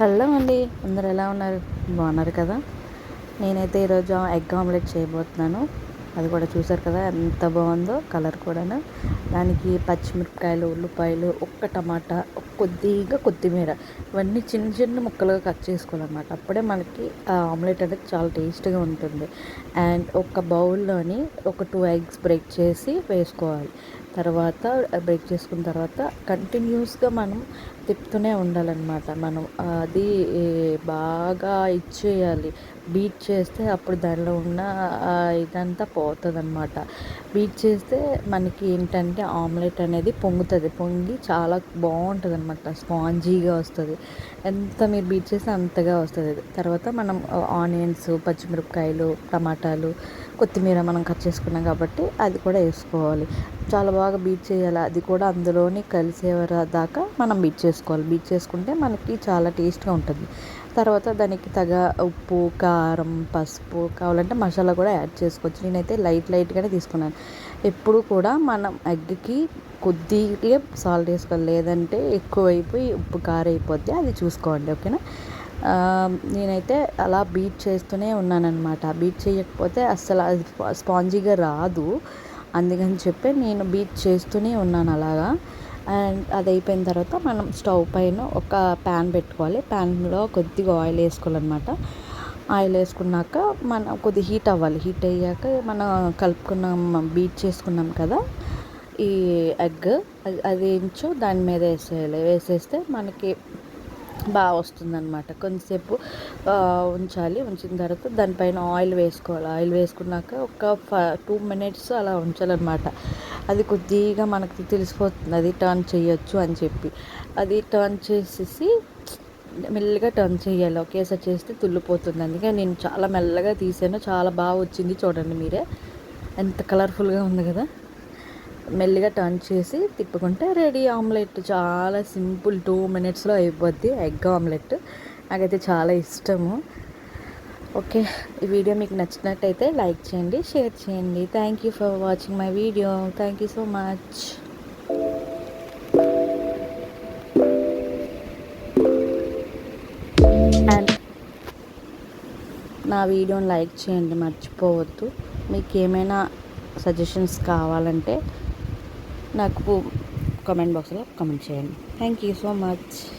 Hello అండి అందరు ఎలా ఉన్నారు? బాగున్నారు కదా? నేనైతే ఈరోజు ఎగ్ ఆమ్లెట్ చేయబోతున్నాను. అది కూడా చూసారు కదా ఎంత బాగుందో కలర్ కూడాను. దానికి పచ్చిమిరపకాయలు ఉల్లిపాయలు ఒక్క టమాటా కొద్దిగా కొత్తిమీర ఇవన్నీ చిన్న చిన్న ముక్కలుగా కట్ చేసుకోవాలన్నమాట. అప్పుడే మనకి ఆ ఆమ్లెట్ అనేది చాలా టేస్ట్గా ఉంటుంది. అండ్ ఒక బౌల్లోని ఒక టూ ఎగ్స్ బ్రేక్ చేసి వేసుకోవాలి. తర్వాత బ్రేక్ చేసుకున్న తర్వాత కంటిన్యూస్గా మనం తిప్పుతూనే ఉండాలన్నమాట. మనం అది బాగా ఇచ్చేయాలి. బీట్ చేస్తే అప్పుడు దానిలో ఉన్న ఇదంతా పోతుంది అనమాట బీట్ చేస్తే మనకి ఏంటంటే ఆమ్లెట్ అనేది పొంగుతుంది. పొంగి చాలా బాగుంటుంది అనమాట స్పాంజీగా వస్తుంది. ఎంత మీరు బీట్ చేస్తే అంతగా వస్తుంది. తర్వాత మనం ఆనియన్స్ పచ్చిమిరపకాయలు టమాటాలు కొత్తిమీర మనం కట్ చేసుకున్నాం కాబట్టి అది కూడా వేసుకోవాలి. చాలా బాగా బీట్ చేయాలి. అది కూడా అందులోని కలిసే దాకా మనం బీట్ చేసుకోవాలి. బీట్ చేసుకుంటే మనకి చాలా టేస్ట్గా ఉంటుంది. తర్వాత దానికి తగ ఉప్పు కారం పసుపు కావాలంటే మసాలా కూడా యాడ్ చేసుకోవచ్చు. నేనైతే లైట్ లైట్గానే తీసుకున్నాను. ఎప్పుడు కూడా మనం ఎగ్కి కొద్దిగా సాల్ట్ వేసుకోవాలి. లేదంటే ఎక్కువైపోయి ఉప్పు కారం అయిపోద్ది అది చూసుకోండి ఓకేనా నేనైతే అలా బీట్ చేస్తూనే ఉన్నానన్నమాట. బీట్ చేయకపోతే అస్సలు అది స్పాంజీగా రాదు. అందుకని చెప్పి నేను బీట్ చేస్తూనే ఉన్నాను అలాగా. అండ్ అది అయిపోయిన తర్వాత మనం స్టవ్ పైన ఒక ప్యాన్ పెట్టుకోవాలి. ప్యాన్లో కొద్దిగా ఆయిల్ వేసుకోవాలన్నమాట. ఆయిల్ వేసుకున్నాక మనం కొద్ది హీట్ అవ్వాలి. హీట్ అయ్యాక మనం కలుపుకున్నాం బీట్ చేసుకున్నాం కదా ఈ ఎగ్ అది ఏంచో దాని మీద వేసేయాలి. వేసేస్తే మనకి బాగా వస్తుందన్నమాట. కొంతసేపు ఉంచాలి. ఉంచిన తర్వాత దానిపైన ఆయిల్ వేసుకోవాలి. ఆయిల్ వేసుకున్నాక ఒక టూ మినిట్స్ అలా ఉంచాలన్నమాట. అది కొద్దిగా మనకు తెలిసిపోతుంది. అది టర్న్ చేయొచ్చు అని చెప్పి. అది టర్న్ చేసేసి మెల్లగా టర్న్ చేయాలి. ఒకేసారి చేస్తే తుల్లిపోతుంది. అందుకే నేను చాలా మెల్లగా తీసాను. చాలా బాగా వచ్చింది చూడండి మీరే. ఎంత కలర్ఫుల్గా ఉంది కదా. మెల్లిగా టర్న్ చేసి తిప్పుకుంటే రెడీ ఆమ్లెట్ చాలా సింపుల్ టూ మినిట్స్లో అయిపోద్ది ఎగ్ ఆమ్లెట్ నాకైతే చాలా ఇష్టము. ఓకే ఈ వీడియో మీకు నచ్చినట్టయితే లైక్ చేయండి షేర్ చేయండి. Thank you for watching my video thank you so much and నా వీడియోని లైక్ చేయండి మర్చిపోవద్దు. మీకు ఏమైనా సజెషన్స్ కావాలంటే నాకు కామెంట్ బాక్స్లో కామెంట్ చేయండి. Thank you so much